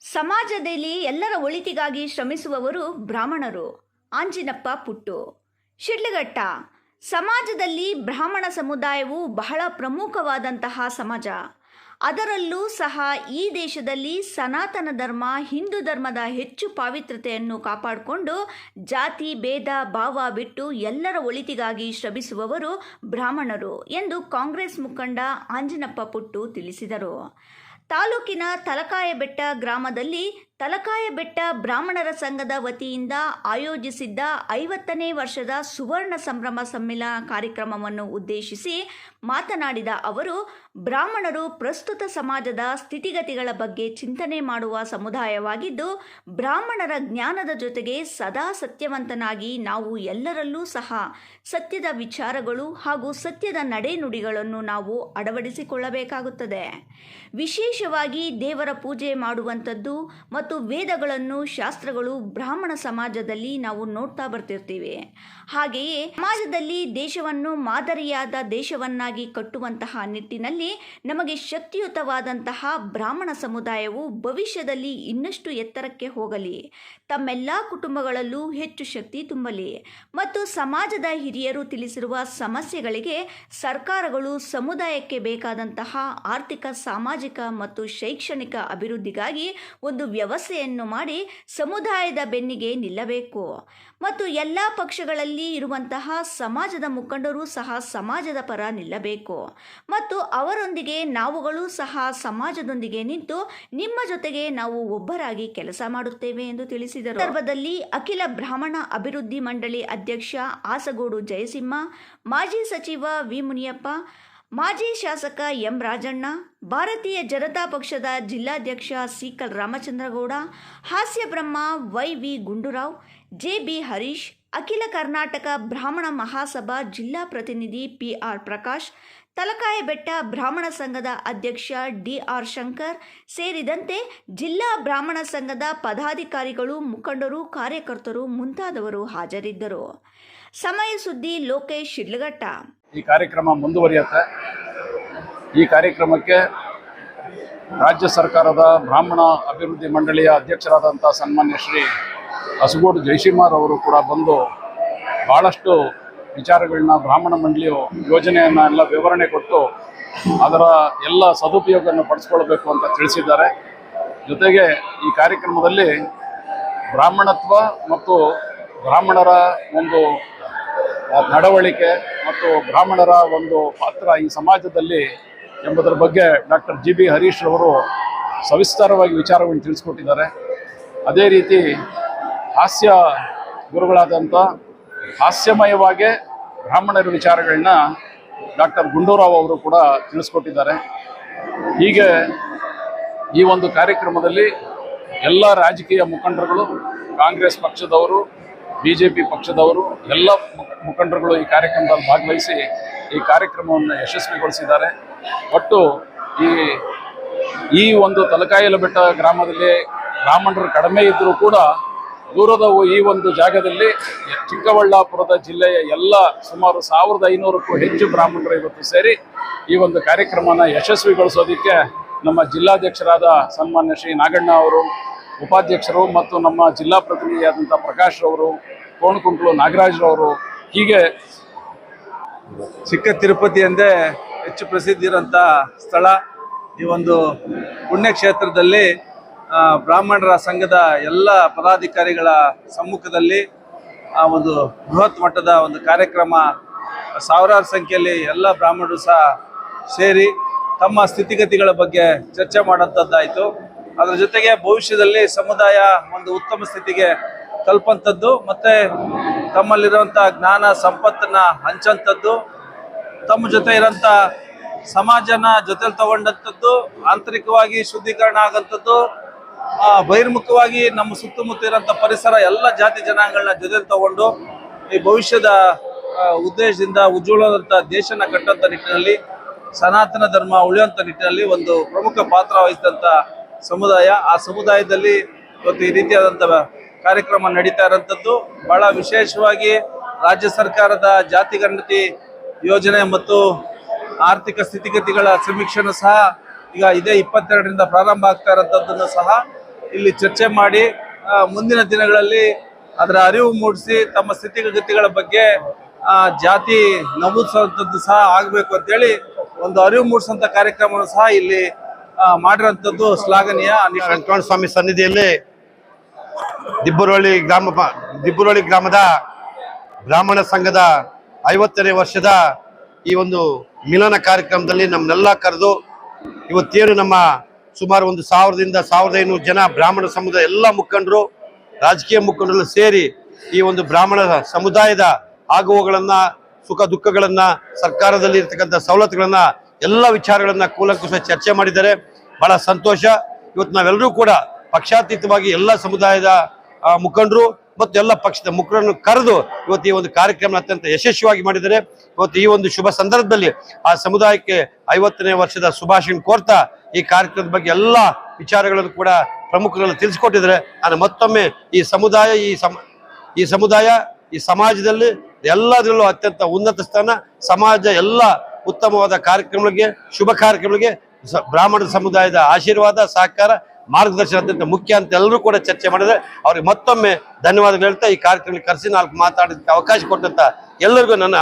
ಸಮಾಜದಲ್ಲಿ ಎಲ್ಲರ ಒಳಿತಿಗಾಗಿ ಶ್ರಮಿಸುವವರು ಬ್ರಾಹ್ಮಣರು. ಆಂಜಿನಪ್ಪ ಪುಟ್ಟು. ಶಿಡ್ಲಘಟ್ಟ. ಸಮಾಜದಲ್ಲಿ ಬ್ರಾಹ್ಮಣ ಸಮುದಾಯವು ಬಹಳ ಪ್ರಮುಖವಾದಂತಹ ಸಮಾಜ. ಅದರಲ್ಲೂ ಸಹ ಈ ದೇಶದಲ್ಲಿ ಸನಾತನ ಧರ್ಮ, ಹಿಂದೂ ಧರ್ಮದ ಹೆಚ್ಚು ಪಾವಿತ್ರತೆಯನ್ನು ಕಾಪಾಡಿಕೊಂಡು ಜಾತಿ, ಭೇದ, ಭಾವ ಬಿಟ್ಟು ಎಲ್ಲರ ಒಳಿತಿಗಾಗಿ ಶ್ರಮಿಸುವವರು ಬ್ರಾಹ್ಮಣರು ಎಂದು ಕಾಂಗ್ರೆಸ್ ಮುಖಂಡ ಆಂಜನಪ್ಪ ಪುಟ್ಟು ತಿಳಿಸಿದರು. ತಾಲೂಕಿನ ತಲಕಾಯಬೆಟ್ಟ ಗ್ರಾಮದಲ್ಲಿ ತಲಕಾಯಬೆಟ್ಟ ಬ್ರಾಹ್ಮಣರ ಸಂಘದ ವತಿಯಿಂದ ಆಯೋಜಿಸಿದ್ದ ಐವತ್ತನೇ ವರ್ಷದ ಸುವರ್ಣ ಸಂಭ್ರಮ ಸಮ್ಮೇಳನ ಕಾರ್ಯಕ್ರಮವನ್ನು ಉದ್ದೇಶಿಸಿ ಮಾತನಾಡಿದ ಅವರು, ಬ್ರಾಹ್ಮಣರು ಪ್ರಸ್ತುತ ಸಮಾಜದ ಸ್ಥಿತಿಗತಿಗಳ ಬಗ್ಗೆ ಚಿಂತನೆ ಮಾಡುವ ಸಮುದಾಯವಾಗಿದ್ದು, ಬ್ರಾಹ್ಮಣರ ಜ್ಞಾನದ ಜೊತೆಗೆ ಸದಾ ಸತ್ಯವಂತನಾಗಿ ನಾವು ಎಲ್ಲರಲ್ಲೂ ಸಹ ಸತ್ಯದ ವಿಚಾರಗಳು ಹಾಗೂ ಸತ್ಯದ ನಡೆನುಡಿಗಳನ್ನು ನಾವು ಅಳವಡಿಸಿಕೊಳ್ಳಬೇಕಾಗುತ್ತದೆ. ವಿಶೇಷವಾಗಿ ದೇವರ ಪೂಜೆ ಮಾಡುವಂಥದ್ದು ವೇದಗಳನ್ನು, ಶಾಸ್ತ್ರಗಳು ಬ್ರಾಹ್ಮಣ ಸಮಾಜದಲ್ಲಿ ನಾವು ನೋಡ್ತಾ ಬರ್ತಿರ್ತೀವಿ. ಹಾಗೆಯೇ ಸಮಾಜದಲ್ಲಿ ದೇಶವನ್ನು ಮಾದರಿಯಾದ ದೇಶವನ್ನಾಗಿ ಕಟ್ಟುವಂತಹ ನಿಟ್ಟಿನಲ್ಲಿ ನಮಗೆ ಶಕ್ತಿಯುತವಾದಂತಹ ಬ್ರಾಹ್ಮಣ ಸಮುದಾಯವು ಭವಿಷ್ಯದಲ್ಲಿ ಇನ್ನಷ್ಟು ಎತ್ತರಕ್ಕೆ ಹೋಗಲಿ. ತಮ್ಮೆಲ್ಲ ಕುಟುಂಬಗಳಲ್ಲೂ ಹೆಚ್ಚು ಶಕ್ತಿ ತುಂಬಲಿ. ಮತ್ತು ಸಮಾಜದ ಹಿರಿಯರು ತಿಳಿಸಿರುವ ಸಮಸ್ಯೆಗಳಿಗೆ ಸರ್ಕಾರಗಳು ಸಮುದಾಯಕ್ಕೆ ಬೇಕಾದಂತಹ ಆರ್ಥಿಕ, ಸಾಮಾಜಿಕ ಮತ್ತು ಶೈಕ್ಷಣಿಕ ಅಭಿವೃದ್ಧಿಗಾಗಿ ಒಂದು ವ್ಯವಸ್ಥೆಯನ್ನು ಮಾಡಿ ಸಮುದಾಯದ ಬೆನ್ನಿಗೆ ನಿಲ್ಲಬೇಕು. ಮತ್ತು ಎಲ್ಲ ಪಕ್ಷಗಳಲ್ಲಿ ಇರುವಂತಹ ಸಮಾಜದ ಮುಖಂಡರು ಸಹ ಸಮಾಜದ ಪರ ನಿಲ್ಲಬೇಕು. ಮತ್ತು ಅವರೊಂದಿಗೆ ನಾವುಗಳು ಸಹ ಸಮಾಜದೊಂದಿಗೆ ನಿಂತು ನಿಮ್ಮ ಜೊತೆಗೆ ನಾವು ಒಬ್ಬರಾಗಿ ಕೆಲಸ ಮಾಡುತ್ತೇವೆ ಎಂದು ತಿಳಿಸಿದರು. ಸಂದರ್ಭದಲ್ಲಿ ಅಖಿಲ ಬ್ರಾಹ್ಮಣ ಅಭಿವೃದ್ಧಿ ಮಂಡಳಿ ಅಧ್ಯಕ್ಷ ಆಸಗೋಡು ಜಯಸಿಂಹ, ಮಾಜಿ ಸಚಿವ ವಿ ಮುನಿಯಪ್ಪ ಮಾಜಿ ಶಾಸಕ ಎಂ ರಾಜಣ್ಣ ಭಾರತೀಯ ಜನತಾ ಪಕ್ಷದ ಜಿಲ್ಲಾಧ್ಯಕ್ಷ ಸಿಕಲ್ ರಾಮಚಂದ್ರಗೌಡ, ಹಾಸ್ಯ ಬ್ರಹ್ಮ Y V Gundurao, J B Harish, ಅಖಿಲ ಕರ್ನಾಟಕ ಬ್ರಾಹ್ಮಣ ಮಹಾಸಭಾ ಜಿಲ್ಲಾ ಪ್ರತಿನಿಧಿ ಪಿ ಆರ್ ಪ್ರಕಾಶ್ ತಲಕಾಯಬೆಟ್ಟ ಬ್ರಾಹ್ಮಣ ಸಂಘದ ಅಧ್ಯಕ್ಷ ಡಿ ಆರ್ ಶಂಕರ್ ಸೇರಿದಂತೆ ಜಿಲ್ಲಾ ಬ್ರಾಹ್ಮಣ ಸಂಘದ ಪದಾಧಿಕಾರಿಗಳು, ಮುಖಂಡರು, ಕಾರ್ಯಕರ್ತರು ಮುಂತಾದವರು ಹಾಜರಿದ್ದರು. ಸಮಯ ಸುದ್ದಿ ಲೋಕೇಶ್ ಶಿಡ್ಲಘಟ್ಟ. ಈ ಕಾರ್ಯಕ್ರಮ ಮುಂದುವರಿಯುತ್ತೆ. ಈ ಕಾರ್ಯಕ್ರಮಕ್ಕೆ ರಾಜ್ಯ ಸರ್ಕಾರದ ಬ್ರಾಹ್ಮಣ ಅಭಿವೃದ್ಧಿ ಮಂಡಳಿಯ ಅಧ್ಯಕ್ಷರಾದಂಥ ಸನ್ಮಾನ್ಯ ಶ್ರೀ ಹಸಗೋಡು ಜಯಶಿಮಾರ್ ಅವರು ಕೂಡ ಬಂದು ಭಾಳಷ್ಟು ವಿಚಾರಗಳನ್ನ ಬ್ರಾಹ್ಮಣ ಮಂಡಳಿಯು ಯೋಜನೆಯನ್ನು ಎಲ್ಲ ವಿವರಣೆ ಕೊಟ್ಟು ಅದರ ಎಲ್ಲ ಸದುಪಯೋಗವನ್ನು ಪಡಿಸ್ಕೊಳ್ಬೇಕು ಅಂತ ತಿಳಿಸಿದ್ದಾರೆ. ಜೊತೆಗೆ ಈ ಕಾರ್ಯಕ್ರಮದಲ್ಲಿ ಬ್ರಾಹ್ಮಣತ್ವ ಮತ್ತು ಬ್ರಾಹ್ಮಣರ ಒಂದು ನಡವಳಿಕೆ ಮತ್ತು ಬ್ರಾಹ್ಮಣರ ಒಂದು ಪಾತ್ರ ಈ ಸಮಾಜದಲ್ಲಿ ಎಂಬುದರ ಬಗ್ಗೆ ಡಾಕ್ಟರ್ ಜಿ ಬಿ ಹರೀಶ್ ಅವರು ಸವಿಸ್ತಾರವಾಗಿ ವಿಚಾರವನ್ನು ತಿಳಿಸ್ಕೊಟ್ಟಿದ್ದಾರೆ. ಅದೇ ರೀತಿ ಹಾಸ್ಯ ಗುರುಗಳಾದಂಥ ಹಾಸ್ಯಮಯವಾಗೇ ಬ್ರಾಹ್ಮಣರ ವಿಚಾರಗಳನ್ನ ಡಾಕ್ಟರ್ ಗುಂಡೂರಾವ್ ಅವರು ಕೂಡ ತಿಳಿಸ್ಕೊಟ್ಟಿದ್ದಾರೆ. ಹೀಗೆ ಈ ಒಂದು ಕಾರ್ಯಕ್ರಮದಲ್ಲಿ ಎಲ್ಲ ರಾಜಕೀಯ ಮುಖಂಡರುಗಳು, ಕಾಂಗ್ರೆಸ್ ಪಕ್ಷದವರು ಬಿ ಜೆ ಪಿ ಪಕ್ಷದವರು ಎಲ್ಲ ಮುಖ- ಮುಖಂಡರುಗಳು ಈ ಕಾರ್ಯಕ್ರಮದಲ್ಲಿ ಭಾಗವಹಿಸಿ ಈ ಕಾರ್ಯಕ್ರಮವನ್ನು ಯಶಸ್ವಿಗೊಳಿಸಿದ್ದಾರೆ. ಒಟ್ಟು ಈ ಈ ಒಂದು ತಲಕಾಯಲ ಬೆಟ್ಟ ಗ್ರಾಮದಲ್ಲಿ ಬ್ರಾಹ್ಮಣರು ಕಡಿಮೆ ಇದ್ದರೂ ಕೂಡ ದೂರದ ಈ ಒಂದು ಜಾಗದಲ್ಲಿ ಚಿಕ್ಕಬಳ್ಳಾಪುರದ ಜಿಲ್ಲೆಯ ಎಲ್ಲ ಸುಮಾರು ಸಾವಿರದ ಐನೂರಕ್ಕೂ ಹೆಚ್ಚು ಬ್ರಾಹ್ಮಣರು ಇವತ್ತು ಸೇರಿ ಈ ಒಂದು ಕಾರ್ಯಕ್ರಮನ ಯಶಸ್ವಿಗೊಳಿಸೋದಕ್ಕೆ ನಮ್ಮ ಜಿಲ್ಲಾಧ್ಯಕ್ಷರಾದ ಸನ್ಮಾನ್ಯ ಶ್ರೀ ನಾಗಣ್ಣ ಅವರು, ಉಪಾಧ್ಯಕ್ಷರು ಮತ್ತು ನಮ್ಮ ಜಿಲ್ಲಾ ಪ್ರತಿನಿಧಿಯಾದಂಥ ಪ್ರಕಾಶ್ ರವರು ಕೋಣಕುಂಟ್ಲು ನಾಗರಾಜ್ರವರು ಹೀಗೆ ಚಿಕ್ಕ ತಿರುಪತಿ ಎಂದೇ ಹೆಚ್ಚು ಪ್ರಸಿದ್ಧಿ ಇರೋಂಥ ಸ್ಥಳ. ಈ ಒಂದು ಪುಣ್ಯಕ್ಷೇತ್ರದಲ್ಲಿ ಬ್ರಾಹ್ಮಣರ ಸಂಘದ ಎಲ್ಲ ಪದಾಧಿಕಾರಿಗಳ ಸಮ್ಮುಖದಲ್ಲಿ ಆ ಒಂದು ಬೃಹತ್ ಮಟ್ಟದ ಒಂದು ಕಾರ್ಯಕ್ರಮ, ಸಾವಿರಾರು ಸಂಖ್ಯೆಯಲ್ಲಿ ಎಲ್ಲ ಬ್ರಾಹ್ಮಣರು ಸಹ ಸೇರಿ ತಮ್ಮ ಸ್ಥಿತಿಗತಿಗಳ ಬಗ್ಗೆ ಚರ್ಚೆ ಮಾಡುವಂಥದ್ದಾಯಿತು. ಅದರ ಜೊತೆಗೆ ಭವಿಷ್ಯದಲ್ಲಿ ಸಮುದಾಯ ಒಂದು ಉತ್ತಮ ಸ್ಥಿತಿಗೆ ತಲುಪಂಥದ್ದು ಮತ್ತೆ ತಮ್ಮಲ್ಲಿರುವಂಥ ಜ್ಞಾನ ಸಂಪತ್ತನ್ನ ಹಂಚಂಥದ್ದು ತಮ್ಮ ಜೊತೆ ಇರೋಂಥ ಸಮಾಜನ ಜೊತೆಲಿ ತಗೊಂಡಂಥದ್ದು, ಆಂತರಿಕವಾಗಿ ಶುದ್ಧೀಕರಣ ಆಗಂಥದ್ದು ಬಹಿರ್ಮುಖವಾಗಿ ನಮ್ಮ ಸುತ್ತಮುತ್ತ ಇರೋಂಥ ಪರಿಸರ ಎಲ್ಲ ಜಾತಿ ಜನಾಂಗಗಳನ್ನ ಜೊತೆಲಿ ತಗೊಂಡು ಈ ಭವಿಷ್ಯದ ಉದ್ದೇಶದಿಂದ ಉಜ್ವಲದಂಥ ದೇಶನ ಕಟ್ಟಂಥ ನಿಟ್ಟಿನಲ್ಲಿ, ಸನಾತನ ಧರ್ಮ ಉಳಿಯುವಂಥ ನಿಟ್ಟಿನಲ್ಲಿ ಒಂದು ಪ್ರಮುಖ ಪಾತ್ರ ವಹಿಸಿದಂಥ ಸಮುದಾಯ. ಆ ಸಮುದಾಯದಲ್ಲಿ ಇವತ್ತು ಈ ರೀತಿಯಾದಂಥ ಕಾರ್ಯಕ್ರಮ ನಡೀತಾ ಇರೋಂಥದ್ದು. ಬಹಳ ವಿಶೇಷವಾಗಿ ರಾಜ್ಯ ಸರ್ಕಾರದ ಜಾತಿ ಗಣತಿ ಯೋಜನೆ ಮತ್ತು ಆರ್ಥಿಕ ಸ್ಥಿತಿಗತಿಗಳ ಸಮೀಕ್ಷೆನೂ ಸಹ ಈಗ ಇದೇ ಇಪ್ಪತ್ತೆರಡರಿಂದ ಪ್ರಾರಂಭ ಆಗ್ತಾ ಇರೋಂಥದ್ದನ್ನು ಸಹ ಇಲ್ಲಿ ಚರ್ಚೆ ಮಾಡಿ ಮುಂದಿನ ದಿನಗಳಲ್ಲಿ ಅದರ ಅರಿವು ಮೂಡಿಸಿ, ತಮ್ಮ ಸ್ಥಿತಿಗತಿಗಳ ಬಗ್ಗೆ ಜಾತಿ ನಮೂದಿಸುವಂಥದ್ದು ಸಹ ಆಗಬೇಕು ಅಂತೇಳಿ ಒಂದು ಅರಿವು ಮೂಡಿಸುವಂಥ ಕಾರ್ಯಕ್ರಮವನ್ನು ಸಹ ಇಲ್ಲಿ ಮಾಡಿರೋಂಥದ್ದು ಶ್ಲಾಘನೀಯ ವೆಂಕಟಸ್ವಾಮಿ ಸನ್ನಿಧಿಯಲ್ಲಿ ದಿಬ್ಬುರಳ್ಳಿ ಗ್ರಾಮ ದಿಬ್ಬುರಳ್ಳಿ ಗ್ರಾಮದ ಬ್ರಾಹ್ಮಣ ಸಂಘದ ಐವತ್ತನೇ ವರ್ಷದ ಈ ಒಂದು ಮಿಲನ ಕಾರ್ಯಕ್ರಮದಲ್ಲಿ ನಮ್ಮನ್ನೆಲ್ಲ ಕರೆದು ಇವತ್ತೇನು ನಮ್ಮ ಸುಮಾರು ಒಂದು ಸಾವಿರದಿಂದ ಸಾವಿರದ ಐನೂರು ಜನ ಬ್ರಾಹ್ಮಣ ಸಮುದಾಯ ಎಲ್ಲ ಮುಖಂಡರು, ರಾಜಕೀಯ ಮುಖಂಡರು ಸೇರಿ ಈ ಒಂದು ಬ್ರಾಹ್ಮಣ ಸಮುದಾಯದ ಆಗುವಗಳನ್ನ, ಸುಖ ದುಃಖಗಳನ್ನ, ಸರ್ಕಾರದಲ್ಲಿ ಇರ್ತಕ್ಕಂಥ ಸವಲತ್ತುಗಳನ್ನ, ಎಲ್ಲ ವಿಚಾರಗಳನ್ನ ಕೂಲಂಕುಷ ಚರ್ಚೆ ಮಾಡಿದ್ದಾರೆ. ಬಹಳ ಸಂತೋಷ. ಇವತ್ತು ನಾವೆಲ್ಲರೂ ಕೂಡ ಪಕ್ಷಾತೀತವಾಗಿ ಎಲ್ಲ ಸಮುದಾಯದ ಮುಖಂಡರು ಮತ್ತು ಎಲ್ಲ ಪಕ್ಷದ ಮುಖಂಡರನ್ನು ಕರೆದು ಇವತ್ತು ಈ ಒಂದು ಕಾರ್ಯಕ್ರಮ ಅತ್ಯಂತ ಯಶಸ್ವಿಯಾಗಿ ಮಾಡಿದ್ದಾರೆ. ಇವತ್ತು ಈ ಒಂದು ಶುಭ ಸಂದರ್ಭದಲ್ಲಿ ಆ ಸಮುದಾಯಕ್ಕೆ ಐವತ್ತನೇ ವರ್ಷದ ಶುಭಾಶಯ ಕೋರ್ತಾ ಈ ಕಾರ್ಯಕ್ರಮದ ಬಗ್ಗೆ ಎಲ್ಲ ವಿಚಾರಗಳನ್ನು ಕೂಡ ಪ್ರಮುಖರಲ್ಲಿ ತಿಳಿಸಿಕೊಟ್ಟಿದ್ದಾರೆ. ನಾನು ಮತ್ತೊಮ್ಮೆ ಈ ಸಮುದಾಯ, ಈ ಸಮ, ಈ ಸಮುದಾಯ, ಈ ಸಮಾಜದಲ್ಲಿ ಎಲ್ಲದರಲ್ಲೂ ಅತ್ಯಂತ ಉನ್ನತ ಸ್ಥಾನ, ಸಮಾಜ ಎಲ್ಲ ಉತ್ತಮವಾದ ಕಾರ್ಯಕ್ರಮಗಳಿಗೆ, ಶುಭ ಕಾರ್ಯಕ್ರಮಗಳಿಗೆ ಬ್ರಾಹ್ಮಣ ಸಮುದಾಯದ ಆಶೀರ್ವಾದ, ಸಹಕಾರ ಮಾರ್ಗದರ್ಶನ ಅತ್ಯಂತ ಮುಖ್ಯ ಅಂತ ಎಲ್ಲರೂ ಕೂಡ ಚರ್ಚೆ ಮಾಡಿದ್ರೆ ಅವ್ರಿಗೆ ಮತ್ತೊಮ್ಮೆ ಧನ್ಯವಾದಗಳು ಹೇಳ್ತಾ ಈ ಕಾರ್ಯಕ್ರಮಕ್ಕೆ ಕರೆಸಿ ನಾಲ್ಕು ಮಾತಾಡೋದಕ್ಕೆ ಅವಕಾಶ ಕೊಟ್ಟಂತ ಎಲ್ಲರಿಗೂ ನನ್ನ